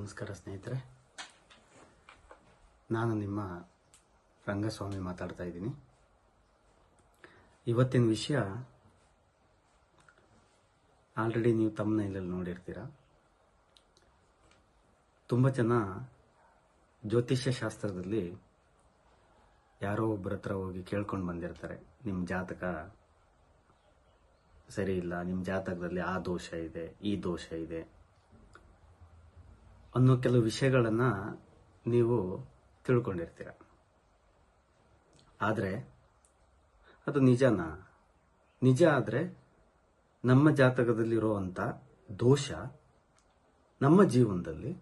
ನಮಸ್ಕಾರ ಸ್ನೇಹಿತರೆ. ನಾನು ನಿಮ್ಮ ರಂಗಸ್ವಾಮಿ ಮಾತಾಡ್ತಾ ಇದ್ದೀನಿ. ಇವತ್ತಿನ ವಿಷಯ ಆಲ್ರೆಡಿ ನೀವು ತಮ್ಮನೇಲಲ್ಲಿ ನೋಡಿರ್ತೀರ. ತುಂಬ ಜನ ಜ್ಯೋತಿಷ್ಯ ಶಾಸ್ತ್ರದಲ್ಲಿ ಯಾರೋ ಒಬ್ಬರ ಹತ್ರ ಹೋಗಿ ಕೇಳ್ಕೊಂಡು ಬಂದಿರ್ತಾರೆ. ನಿಮ್ಮ ಜಾತಕ ಸರಿ ಇಲ್ಲ ನಿಮ್ಮ ಜಾತಕದಲ್ಲಿ ಆ ದೋಷ ಇದೆ, ಈ ದೋಷ ಇದೆ. ಅನ್ನೋ ಕೆಲವು ವಿಷಯಗಳನ್ನು ನೀವು ತಿಳ್ಕೊಂಡಿರ್ತೀರ. ಆದರೆ, ಅದು ನಿಜನಾ? ನಿಜ ಆದರೆ, ನಮ್ಮ ಜಾತಕದಲ್ಲಿರುವಂಥ ದೋಷ ನಮ್ಮ ಜೀವನದಲ್ಲಿ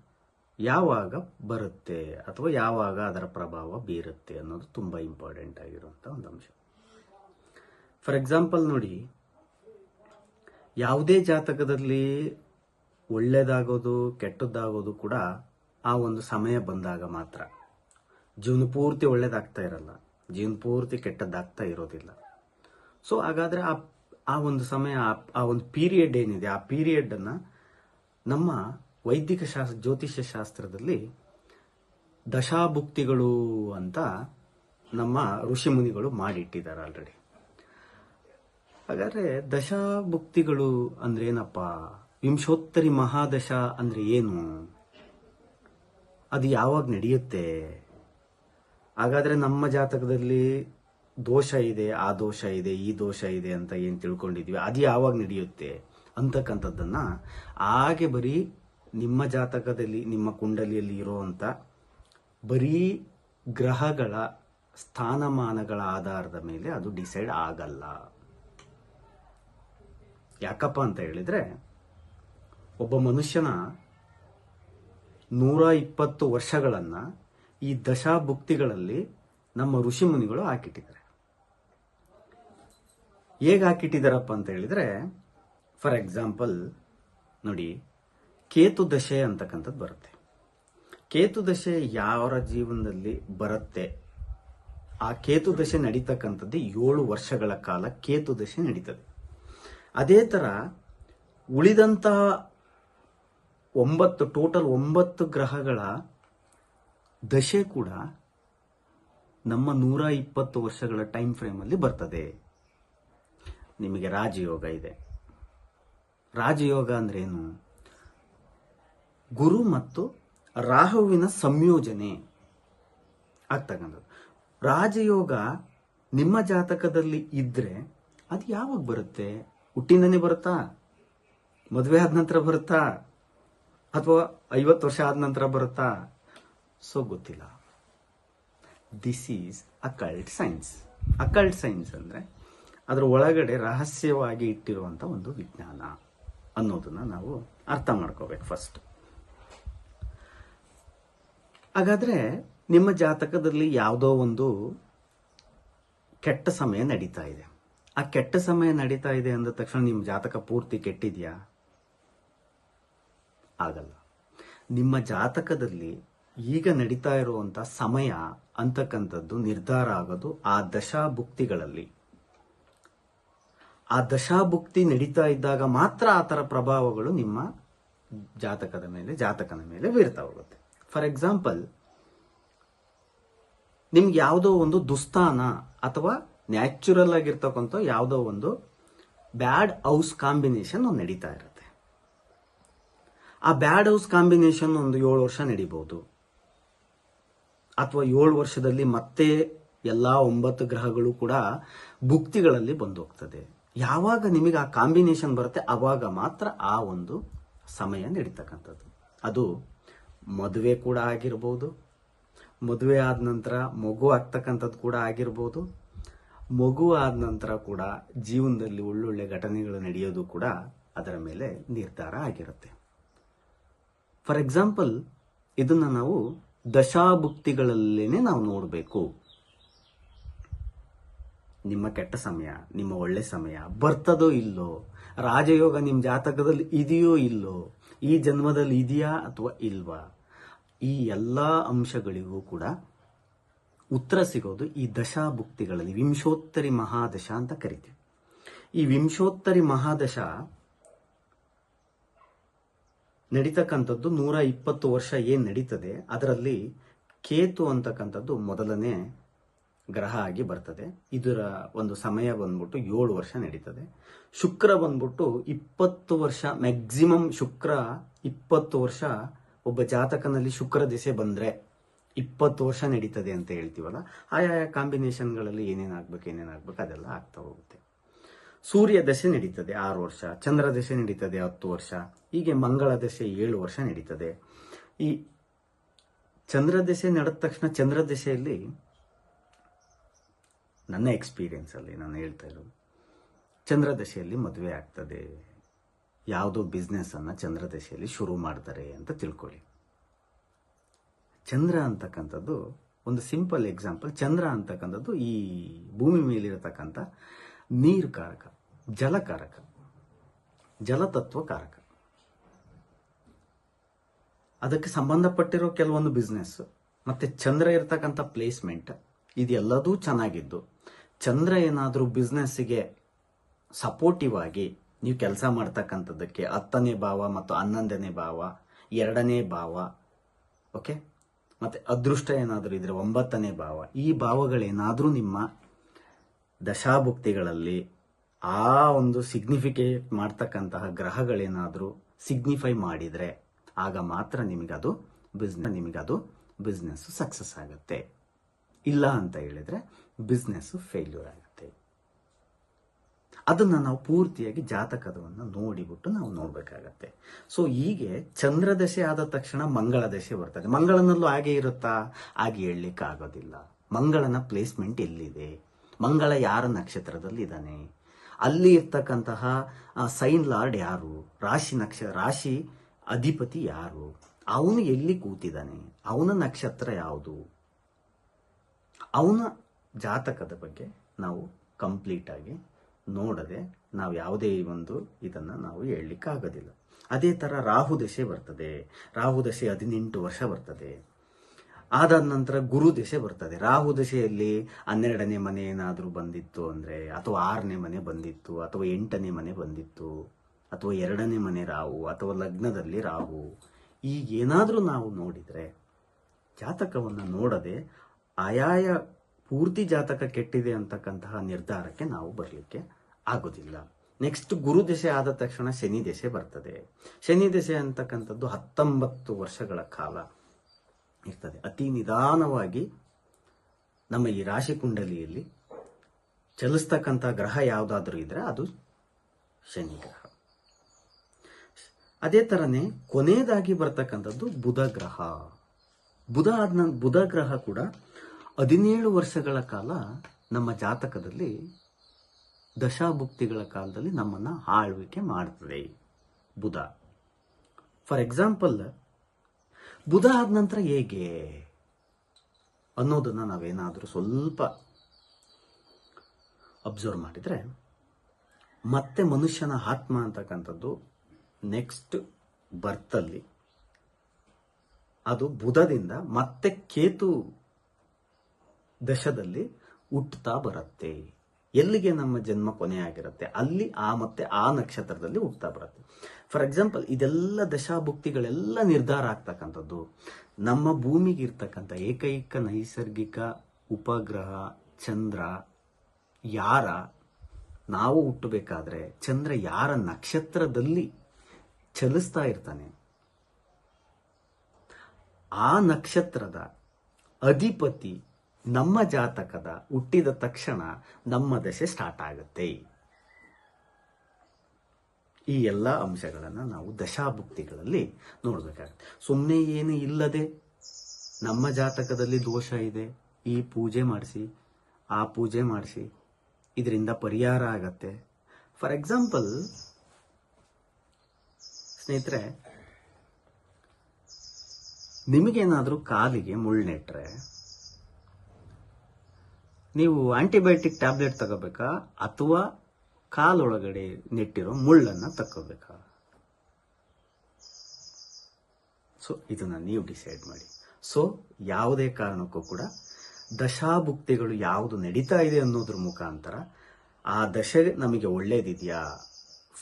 ಯಾವಾಗ ಬರುತ್ತೆ ಅಥವಾ ಯಾವಾಗ ಅದರ ಪ್ರಭಾವ ಬೀರುತ್ತೆ ಅನ್ನೋದು ತುಂಬ ಇಂಪಾರ್ಟೆಂಟ್ ಆಗಿರುವಂಥ ಒಂದು ಅಂಶ. ಫಾರ್ ಎಕ್ಸಾಂಪಲ್ ನೋಡಿ, ಯಾವುದೇ ಜಾತಕದಲ್ಲಿ ಒಳ್ಳೇದಾಗೋದು, ಕೆಟ್ಟದ್ದಾಗೋದು ಕೂಡ ಆ ಒಂದು ಸಮಯ ಬಂದಾಗ ಮಾತ್ರ. ಜೀವನ ಪೂರ್ತಿ ಒಳ್ಳೇದಾಗ್ತಾ ಇರಲ್ಲ. ಜೀವನ ಪೂರ್ತಿ ಕೆಟ್ಟದ್ದಾಗ್ತಾ ಇರೋದಿಲ್ಲ. ಸೊ ಹಾಗಾದ್ರೆ ಆ ಆ ಒಂದು ಸಮಯ, ಆ- ಒಂದು ಪೀರಿಯಡ್ ಏನಿದೆ, ಆ ಪೀರಿಯಡನ್ನು ನಮ್ಮ ವೈದಿಕ ಶಾಸ್ತ್ರ ಜ್ಯೋತಿಷ್ಯ ಶಾಸ್ತ್ರದಲ್ಲಿ ದಶಾಭುಕ್ತಿಗಳು ಅಂತ ನಮ್ಮ ಋಷಿ ಮುನಿಗಳು ಮಾಡಿಟ್ಟಿದ್ದಾರೆ ಆಲ್ರೆಡಿ ಹಾಗಾದರೆ ದಶಾಭುಕ್ತಿಗಳು ಅಂದ್ರೆ ಏನಪ್ಪ? ವಿಂಶೋತ್ತರಿ ಮಹಾದಶ ಅಂದ್ರೆ ಏನು? ಅದು ಯಾವಾಗ ನಡೆಯುತ್ತೆ? ಹಾಗಾದ್ರೆ ನಮ್ಮ ಜಾತಕದಲ್ಲಿ ದೋಷ ಇದೆ, ಆ ದೋಷ ಇದೆ, ಈ ದೋಷ ಇದೆ ಅಂತ ಏನು ತಿಳ್ಕೊಂಡಿದ್ವಿ ಅದು ಯಾವಾಗ ನಡೆಯುತ್ತೆ? ಅಂತಕ್ಕಂಥದ್ದನ್ನು ಹಾಗೆ ಬರೀ ನಿಮ್ಮ ಜಾತಕದಲ್ಲಿ, ನಿಮ್ಮ ಕುಂಡಲಿಯಲ್ಲಿ ಇರೋವಂಥ ಬರೀ ಗ್ರಹಗಳ ಸ್ಥಾನಮಾನಗಳ ಆಧಾರದ ಮೇಲೆ ಅದು ಡಿಸೈಡ್ ಆಗಲ್ಲ. ಯಾಕಪ್ಪ ಅಂತ ಹೇಳಿದ್ರೆ ಒಬ್ಬ ಮನುಷ್ಯನ ನೂರ ಇಪ್ಪತ್ತು ವರ್ಷಗಳನ್ನ ಈ ದಶಾಭುಕ್ತಿಗಳಲ್ಲಿ ನಮ್ಮ ಋಷಿ ಮುನಿಗಳು ಹಾಕಿಟ್ಟಿದ್ದಾರೆ. ಹೇಗೆ ಹಾಕಿಟ್ಟಿದ್ದಾರಪ್ಪ ಅಂತ ಹೇಳಿದ್ರೆ ಫಾರ್ ಎಕ್ಸಾಂಪಲ್ ನೋಡಿ, ಕೇತು ದಶೆ ಅಂತಕ್ಕಂಥದ್ದು ಬರುತ್ತೆ. ಕೇತು ದಶೆ ಯಾರ ಜೀವನದಲ್ಲಿ ಬರುತ್ತೆ? ಆ ಕೇತು ದಶೆ ನಡೀತಕ್ಕಂಥದ್ದು ಏಳು ವರ್ಷಗಳ ಕಾಲ ಕೇತು ದಶೆ ನಡೀತದೆ. ಅದೇ ತರ ಉಳಿದಂತ ಒಂಬತ್ತು ಟೋಟಲ್ ಒಂಬತ್ತು ಗ್ರಹಗಳ ದಶೆ ಕೂಡ ನಮ್ಮ ನೂರ ಇಪ್ಪತ್ತು ವರ್ಷಗಳ ಟೈಮ್ ಫ್ರೇಮ್ ಅಲ್ಲಿ ಬರ್ತದೆ. ನಿಮಗೆ ರಾಜಯೋಗ ಇದೆ. ರಾಜಯೋಗ ಅಂದ್ರೆ ಏನು? ಗುರು ಮತ್ತು ರಾಹುವಿನ ಸಂಯೋಜನೆ ಆಗ್ತಕ್ಕಂಥದ್ದು. ರಾಜಯೋಗ ನಿಮ್ಮ ಜಾತಕದಲ್ಲಿ ಇದ್ರೆ ಅದು ಯಾವಾಗ ಬರುತ್ತೆ? ಹುಟ್ಟಿಂದನೇ ಬರುತ್ತಾ? ಮದುವೆ ಆದ ನಂತರ ಬರುತ್ತಾ? ಅಥವಾ ಐವತ್ತು ವರ್ಷ ಆದ ನಂತರ ಬರುತ್ತಾ? ಸೊ ಗೊತ್ತಿಲ್ಲ. This is occult science occult science ಅಂದರೆ ಅದರ ಒಳಗಡೆ ರಹಸ್ಯವಾಗಿ ಇಟ್ಟಿರುವಂಥ ಒಂದು ವಿಜ್ಞಾನ ಅನ್ನೋದನ್ನು ನಾವು ಅರ್ಥ ಮಾಡ್ಕೋಬೇಕು ಫಸ್ಟ್ ಹಾಗಾದರೆ ನಿಮ್ಮ ಜಾತಕದಲ್ಲಿ ಯಾವುದೋ ಒಂದು ಕೆಟ್ಟ ಸಮಯ ನಡೀತಾ ಇದೆ. ಆ ಕೆಟ್ಟ ಸಮಯ ನಡೀತಾ ಇದೆ ಅಂದ ತಕ್ಷಣ ನಿಮ್ಮ ಜಾತಕ ಪೂರ್ತಿ ಕೆಟ್ಟಿದ್ಯಾ? ಆಗಲ್ಲ. ನಿಮ್ಮ ಜಾತಕದಲ್ಲಿ ಈಗ ನಡೀತಾ ಇರುವಂಥ ಸಮಯ ಅಂತಕ್ಕಂಥದ್ದು ನಿರ್ಧಾರ ಆಗೋದು ಆ ದಶಾಭುಕ್ತಿಗಳಲ್ಲಿ. ಆ ದಶಾಭುಕ್ತಿ ನಡೀತಾ ಇದ್ದಾಗ ಮಾತ್ರ ಆ ಥರ ಪ್ರಭಾವಗಳು ನಿಮ್ಮ ಜಾತಕದ ಮೇಲೆ, ಜಾತಕನ ಮೇಲೆ ಬೀರ್ತಾ ಹೋಗುತ್ತೆ. ಫಾರ್ ಎಕ್ಸಾಂಪಲ್ ನಿಮ್ಗೆ ಯಾವುದೋ ಒಂದು ದುಸ್ಥಾನ ಅಥವಾ ನ್ಯಾಚುರಲ್ ಆಗಿರ್ತಕ್ಕಂಥ ಯಾವುದೋ ಒಂದು ಬ್ಯಾಡ್ ಹೌಸ್ ಕಾಂಬಿನೇಷನ್ ನಡೀತಾ ಇರುತ್ತೆ. ಆ ಬ್ಯಾಡ್ ಹೌಸ್ ಕಾಂಬಿನೇಷನ್ ಒಂದು ಏಳು ವರ್ಷ ನಡಿಬಹುದು. ಅಥವಾ ಏಳು ವರ್ಷದಲ್ಲಿ ಮತ್ತೆ ಎಲ್ಲ ಒಂಬತ್ತು ಗ್ರಹಗಳು ಕೂಡ ಭುಕ್ತಿಗಳಲ್ಲಿ ಬಂದು ಹೋಗ್ತದೆ ಯಾವಾಗ ನಿಮಗೆ ಆ ಕಾಂಬಿನೇಷನ್ ಬರುತ್ತೆ, ಅವಾಗ ಮಾತ್ರ ಆ ಒಂದು ಸಮಯ ನಡೀತಕ್ಕಂಥದ್ದು. ಅದು ಮದುವೆ ಕೂಡ ಆಗಿರ್ಬೋದು, ಮದುವೆ ಆದ ನಂತರ ಮಗು ಆಗ್ತಕ್ಕಂಥದ್ದು ಕೂಡ ಆಗಿರ್ಬೋದು, ಮಗು ಆದ ನಂತರ ಕೂಡ ಜೀವನದಲ್ಲಿ ಒಳ್ಳೊಳ್ಳೆ ಘಟನೆಗಳು ನಡೆಯೋದು ಕೂಡ ಅದರ ಮೇಲೆ ನಿರ್ಧಾರ ಆಗಿರುತ್ತೆ. ಫಾರ್ ಎಕ್ಸಾಂಪಲ್ ಇದನ್ನ ನಾವು ದಶಾಭುಕ್ತಿಗಳಲ್ಲೇನೆ ನಾವು ನೋಡಬೇಕು. ನಿಮ್ಮ ಕೆಟ್ಟ ಸಮಯ, ನಿಮ್ಮ ಒಳ್ಳೆ ಸಮಯ ಬರ್ತದೋ ಇಲ್ಲೋ? ರಾಜಯೋಗ ನಿಮ್ಮ ಜಾತಕದಲ್ಲಿ ಇದೆಯೋ ಇಲ್ಲೋ? ಈ ಜನ್ಮದಲ್ಲಿ ಇದೆಯಾ ಅಥವಾ ಇಲ್ವಾ? ಈ ಎಲ್ಲ ಅಂಶಗಳಿಗೂ ಕೂಡ ಉತ್ತರ ಸಿಗೋದು ಈ ದಶಾಭುಕ್ತಿಗಳಲ್ಲಿ ವಿಂಶೋತ್ತರಿ ಮಹಾದಶ ಅಂತ ಕರಿತೀವಿ. ಈ ವಿಂಶೋತ್ತರಿ ಮಹಾದಶ ನಡೀತಕ್ಕಂಥದ್ದು ನೂರ ಇಪ್ಪತ್ತು ವರ್ಷ ಏನು ನಡೀತದೆ, ಅದರಲ್ಲಿ ಕೇತು ಅಂತಕ್ಕಂಥದ್ದು ಮೊದಲನೇ ಗ್ರಹ ಆಗಿ ಬರ್ತದೆ. ಇದರ ಒಂದು ಸಮಯ ಬಂದ್ಬಿಟ್ಟು ಏಳು ವರ್ಷ ನಡೀತದೆ. ಶುಕ್ರ ಬಂದ್ಬಿಟ್ಟು ಇಪ್ಪತ್ತು ವರ್ಷ ಮ್ಯಾಕ್ಸಿಮಮ್ ಶುಕ್ರ ಇಪ್ಪತ್ತು ವರ್ಷ, ಒಬ್ಬ ಜಾತಕನಲ್ಲಿ ಶುಕ್ರ ದಿಸೆ ಬಂದ್ರೆ ಇಪ್ಪತ್ತು ವರ್ಷ ನಡೀತದೆ ಅಂತ ಹೇಳ್ತೀವಲ್ಲ ಆಯಾ ಕಾಂಬಿನೇಷನ್ಗಳಲ್ಲಿ ಏನೇನಾಗ್ಬೇಕು ಏನೇನಾಗ್ಬೇಕು ಅದೆಲ್ಲ ಆಗ್ತಾ ಹೋಗುತ್ತೆ. ಸೂರ್ಯ ದಶೆ ನಡೀತದೆ ಆರು ವರ್ಷ, ಚಂದ್ರ ದಶೆ ನಡೀತದೆ ಹತ್ತು ವರ್ಷ, ಹೀಗೆ ಮಂಗಳ ದಶೆ ಏಳು ವರ್ಷ ನಡೀತದೆ. ಈ ಚಂದ್ರ ದಶೆ ನಡೆದ ತಕ್ಷಣ ಚಂದ್ರ ದಶೆಯಲ್ಲಿ ನನ್ನ ಎಕ್ಸ್ಪೀರಿಯನ್ಸ್ ಅಲ್ಲಿ ನಾನು ಹೇಳ್ತಾ ಇರೋದು, ಚಂದ್ರ ದಶೆಯಲ್ಲಿ ಮದುವೆ ಆಗ್ತದೆ, ಯಾವುದೋ ಬಿಸ್ನೆಸ್ ಅನ್ನ ಚಂದ್ರ ದಶೆಯಲ್ಲಿ ಶುರು ಮಾಡ್ತಾರೆ ಅಂತ ತಿಳ್ಕೊಳ್ಳಿ. ಚಂದ್ರ ಅಂತಕ್ಕಂಥದ್ದು ಒಂದು ಸಿಂಪಲ್ ಎಕ್ಸಾಂಪಲ್ ಚಂದ್ರ ಅಂತಕ್ಕಂಥದ್ದು ಈ ಭೂಮಿ ಮೇಲಿರತಕ್ಕಂಥ ನೀರು ಕಾರಕ ಜಲಕಾರಕ ಜಲತತ್ವ ಕಾರಕ ಅದಕ್ಕೆ ಸಂಬಂಧಪಟ್ಟಿರೋ ಕೆಲವೊಂದು ಬಿಸ್ನೆಸ್ ಮತ್ತೆ ಚಂದ್ರ ಇರತಕ್ಕಂಥ ಪ್ಲೇಸ್ಮೆಂಟ್ ಇದೆಲ್ಲದೂ ಚೆನ್ನಾಗಿದ್ದು, ಚಂದ್ರ ಏನಾದರೂ ಬಿಸ್ನೆಸ್ಸಿಗೆ ಸಪೋರ್ಟಿವ್ ಆಗಿ ನೀವು ಕೆಲಸ ಮಾಡ್ತಕ್ಕಂಥದ್ದಕ್ಕೆ ಹತ್ತನೇ ಭಾವ ಮತ್ತು ಹನ್ನೊಂದನೇ ಭಾವ, ಎರಡನೇ ಭಾವ ಓಕೆ ಮತ್ತೆ ಅದೃಷ್ಟ ಏನಾದರೂ ಇದ್ರೆ ಒಂಬತ್ತನೇ ಭಾವ, ಈ ಭಾವಗಳೇನಾದರೂ ನಿಮ್ಮ ದಶಾಭುಕ್ತಿಗಳಲ್ಲಿ ಆ ಒಂದು ಸಿಗ್ನಿಫಿಕೇಟ್ ಮಾಡ್ತಕ್ಕಂತಹ ಗ್ರಹಗಳೇನಾದರೂ ಸಿಗ್ನಿಫೈ ಮಾಡಿದರೆ ಆಗ ಮಾತ್ರ ನಿಮಗದು ಬಿಸ್ನೆಸ್ ನಿಮಗದು ಬಿಸ್ನೆಸ್ಸು ಸಕ್ಸಸ್ ಆಗುತ್ತೆ. ಇಲ್ಲ ಅಂತ ಹೇಳಿದ್ರೆ ಬಿಸ್ನೆಸ್ಸು ಫೇಲ್ಯೂರ್ ಆಗುತ್ತೆ. ಅದನ್ನು ನಾವು ಪೂರ್ತಿಯಾಗಿ ಜಾತಕದವನ್ನು ನೋಡಿಬಿಟ್ಟು ನಾವು ನೋಡಬೇಕಾಗತ್ತೆ. ಸೊ ಹೀಗೆ ಚಂದ್ರ ದಶೆ ಆದ ತಕ್ಷಣ ಮಂಗಳ ದಶೆ ಬರ್ತದೆ. ಮಂಗಳನಲ್ಲೂ ಹಾಗೆ ಇರುತ್ತಾ? ಹಾಗೆ ಹೇಳಲಿಕ್ಕೆ ಆಗೋದಿಲ್ಲ ಮಂಗಳನ ಪ್ಲೇಸ್ಮೆಂಟ್ ಎಲ್ಲಿದೆ? ಮಂಗಳ ಯಾರ ನಕ್ಷತ್ರದಲ್ಲಿ ಇದ್ದಾನೆ ಅಲ್ಲಿ ಇರ್ತಕ್ಕಂತಹ ಸೈನ್ ಲಾರ್ಡ್ ಯಾರು? ರಾಶಿ ನಕ್ಷ, ರಾಶಿ ಅಧಿಪತಿ ಯಾರು? ಅವನು ಎಲ್ಲಿ ಕೂತಿದ್ದಾನೆ? ಅವನ ನಕ್ಷತ್ರ ಯಾವುದು? ಅವನ ಜಾತಕದ ಬಗ್ಗೆ ನಾವು ಕಂಪ್ಲೀಟ್ ಆಗಿ ನೋಡದೆ ನಾವು ಯಾವುದೇ ಒಂದು ಇದನ್ನ ನಾವು ಹೇಳಲಿಕ್ಕೆ ಆಗೋದಿಲ್ಲ ಅದೇ ತರ ರಾಹು ದಶೆ ಬರ್ತದೆ. ರಾಹು ದಶೆ ಹದಿನೆಂಟು ವರ್ಷ ಬರ್ತದೆ. ಆದಾದ ನಂತರ ಗುರು ದಶೆ ಬರ್ತದೆ. ರಾಹು ದಶೆಯಲ್ಲಿ ಹನ್ನೆರಡನೇ ಮನೆ ಏನಾದರೂ ಬಂದಿತ್ತು ಅಂದರೆ, ಅಥವಾ ಆರನೇ ಮನೆ ಬಂದಿತ್ತು, ಅಥವಾ ಎಂಟನೇ ಮನೆ ಬಂದಿತ್ತು, ಅಥವಾ ಎರಡನೇ ಮನೆ ರಾಹು, ಅಥವಾ ಲಗ್ನದಲ್ಲಿ ರಾಹು ಈಗೇನಾದರೂ ನಾವು ನೋಡಿದರೆ, ಜಾತಕವನ್ನು ನೋಡದೆ ಆಯಾಯ ಪೂರ್ತಿ ಜಾತಕ ಕೆಟ್ಟಿದೆ ಅಂತಕ್ಕಂತಹ ನಿರ್ಧಾರಕ್ಕೆ ನಾವು ಬರಲಿಕ್ಕೆ ಆಗೋದಿಲ್ಲ. ನೆಕ್ಸ್ಟ್ ಗುರು ದೆಸೆ ಆದ ತಕ್ಷಣ ಶನಿ ದೆಸೆ ಬರ್ತದೆ. ಶನಿ ದೆಸೆ ಅಂತಕ್ಕಂಥದ್ದು ಹತ್ತೊಂಬತ್ತು ವರ್ಷಗಳ ಕಾಲ. ಇರ್ತದೆ. ಅತಿ ನಿಧಾನವಾಗಿ ನಮ್ಮ ಈ ರಾಶಿ ಕುಂಡಲಿಯಲ್ಲಿ ಚಲಿಸ್ತಕ್ಕಂಥ ಗ್ರಹ ಯಾವುದಾದ್ರೂ ಇದ್ರೆ ಅದು ಶನಿ ಗ್ರಹ. ಅದೇ ತರನೇ ಕೊನೆಯದಾಗಿ ಬರ್ತಕ್ಕಂಥದ್ದು ಬುಧ ಗ್ರಹ. ಬುಧ ಆದ ಬುಧ ಗ್ರಹ ಕೂಡ ಹದಿನೇಳು ವರ್ಷಗಳ ಕಾಲ ನಮ್ಮ ಜಾತಕದಲ್ಲಿ ದಶಾಭುಕ್ತಿಗಳ ಕಾಲದಲ್ಲಿ ನಮ್ಮನ್ನ ಆಳ್ವಿಕೆ ಮಾಡ್ತದೆ ಬುಧ. ಫಾರ್ ಎಕ್ಸಾಂಪಲ್ ಬುಧ ಆದ ನಂತರ ಹೇಗೆ? ಅನ್ನೋದನ್ನು ನಾವೇನಾದರೂ ಸ್ವಲ್ಪ ಅಬ್ಸರ್ವ್ ಮಾಡಿದರೆ, ಮತ್ತೆ ಮನುಷ್ಯನ ಆತ್ಮ ಅಂತಕ್ಕಂಥದ್ದು ನೆಕ್ಸ್ಟ್ ಬರ್ತಲ್ಲಿ ಅದು ಬುಧದಿಂದ ಮತ್ತೆ ಕೇತು ದಶದಲ್ಲಿ ಹುಟ್ಟುತ್ತಾ ಬರುತ್ತೆ. ಎಲ್ಲಿಗೆ ನಮ್ಮ ಜನ್ಮ ಕೊನೆಯಾಗಿರುತ್ತೆ, ಅಲ್ಲಿ ಆ ಮತ್ತೆ ಆ ನಕ್ಷತ್ರದಲ್ಲಿ ಹುಟ್ಟುತ್ತಾ ಬರುತ್ತೆ. ಫಾರ್ ಎಕ್ಸಾಂಪಲ್ ಇದೆಲ್ಲ ದಶಾಭುಕ್ತಿಗಳೆಲ್ಲ ನಿರ್ಧಾರ ಆಗ್ತಕ್ಕಂಥದ್ದು. ನಮ್ಮ ಭೂಮಿಗೆ ಇರ್ತಕ್ಕಂಥ ಏಕೈಕ ನೈಸರ್ಗಿಕ ಉಪಗ್ರಹ ಚಂದ್ರ ಯಾರ? ನಾವು ಹುಟ್ಟಬೇಕಾದ್ರೆ ಚಂದ್ರ ಯಾರ ನಕ್ಷತ್ರದಲ್ಲಿ ಚಲಿಸ್ತಾ ಇರ್ತಾನೆ? ಆ ನಕ್ಷತ್ರದ ಅಧಿಪತಿ ನಮ್ಮ ಜಾತಕದ ಹುಟ್ಟಿದ ತಕ್ಷಣ ನಮ್ಮ ದಶೆ ಸ್ಟಾರ್ಟ್ ಆಗುತ್ತೆ. ಈ ಎಲ್ಲ ಅಂಶಗಳನ್ನು ನಾವು ದಶಾಭುಕ್ತಿಗಳಲ್ಲಿ ನೋಡಬೇಕಾಗುತ್ತೆ. ಸುಮ್ಮನೆ ಏನು ಇಲ್ಲದೆ ನಮ್ಮ ಜಾತಕದಲ್ಲಿ ದೋಷ ಇದೆ, ಈ ಪೂಜೆ ಮಾಡಿಸಿ, ಆ ಪೂಜೆ ಮಾಡಿಸಿ, ಇದರಿಂದ ಪರಿಹಾರ ಆಗತ್ತೆ. ಫಾರ್ ಎಕ್ಸಾಂಪಲ್ ಸ್ನೇಹಿತರೆ, ನಿಮಗೇನಾದರೂ ಕಾಲಿಗೆ ಮುಳ್ಳೆಟ್ರೆ ನೀವು ಆಂಟಿಬಯೋಟಿಕ್ ಟ್ಯಾಬ್ಲೆಟ್ ತಗೋಬೇಕಾ? ಅಥವಾ ಕಾಲೊಳಗಡೆ ನೆಟ್ಟಿರೋ ಮುಳ್ಳನ್ನ ತಕ್ಕೋಬೇಕಾ? ಸೊ ಇದನ್ನ ನೀವು ಡಿಸೈಡ್ ಮಾಡಿ. ಸೊ ಯಾವುದೇ ಕಾರಣಕ್ಕೂ ಕೂಡ ದಶಾಭುಕ್ತಿಗಳು ಯಾವುದು ನಡೀತಾ ಇದೆ ಅನ್ನೋದ್ರ ಮುಖಾಂತರ ಆ ದಶೆ ನಮಗೆ ಒಳ್ಳೇದಿದೆಯಾ?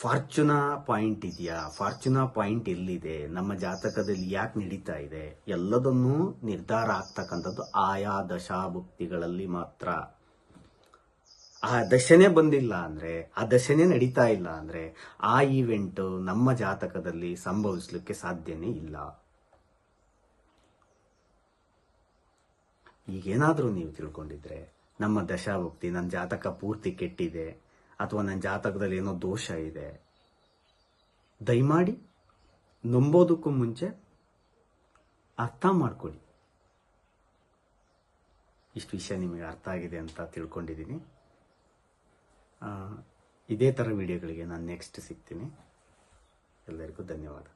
ಫಾರ್ಚುನಾ ಪಾಯಿಂಟ್ ಇದೆಯಾ? ಫಾರ್ಚುನಾ ಪಾಯಿಂಟ್ ಎಲ್ಲಿದೆ? ನಮ್ಮ ಜಾತಕದಲ್ಲಿ ಯಾಕೆ ನಡೀತಾ ಇದೆ? ಎಲ್ಲದನ್ನೂ ನಿರ್ಧಾರ ಆಗ್ತಕ್ಕಂಥದ್ದು ಆಯಾ ದಶಾಭುಕ್ತಿಗಳಲ್ಲಿ ಮಾತ್ರ. ಆ ದಶನೆ ಬಂದಿಲ್ಲ ಅಂದ್ರೆ, ಆ ದಶನೆ ನಡೀತಾ ಇಲ್ಲ ಅಂದ್ರೆ, ಆ ಈವೆಂಟ್ ನಮ್ಮ ಜಾತಕದಲ್ಲಿ ಸಂಭವಿಸಲಿಕ್ಕೆ ಸಾಧ್ಯನೇ ಇಲ್ಲ. ಈಗೇನಾದರೂ ನೀವು ತಿಳ್ಕೊಂಡಿದ್ರೆ, ನಮ್ಮ ದಶಾಭುಕ್ತಿ ನನ್ನ ಜಾತಕ ಪೂರ್ತಿ ಕೆಟ್ಟಿದೆ. ಅಥವಾ ನನ್ನ ಜಾತಕದಲ್ಲಿ ಏನೋ ದೋಷ ಇದೆ. ದಯಮಾಡಿ ನಂಬೋದಕ್ಕೂ ಮುಂಚೆ ಅರ್ಥ ಮಾಡ್ಕೊಳ್ಳಿ. ಇಷ್ಟು ವಿಷಯ ನಿಮಗೆ ಅರ್ಥ ಆಗಿದೆ ಅಂತ ತಿಳ್ಕೊಂಡಿದ್ದೀನಿ. ಇದೇ ಥರ ವಿಡಿಯೋಗಳಿಗೆ ನಾನು ನೆಕ್ಸ್ಟ್ ಸಿಗ್ತೀನಿ. ಎಲ್ಲರಿಗೂ ಧನ್ಯವಾದ.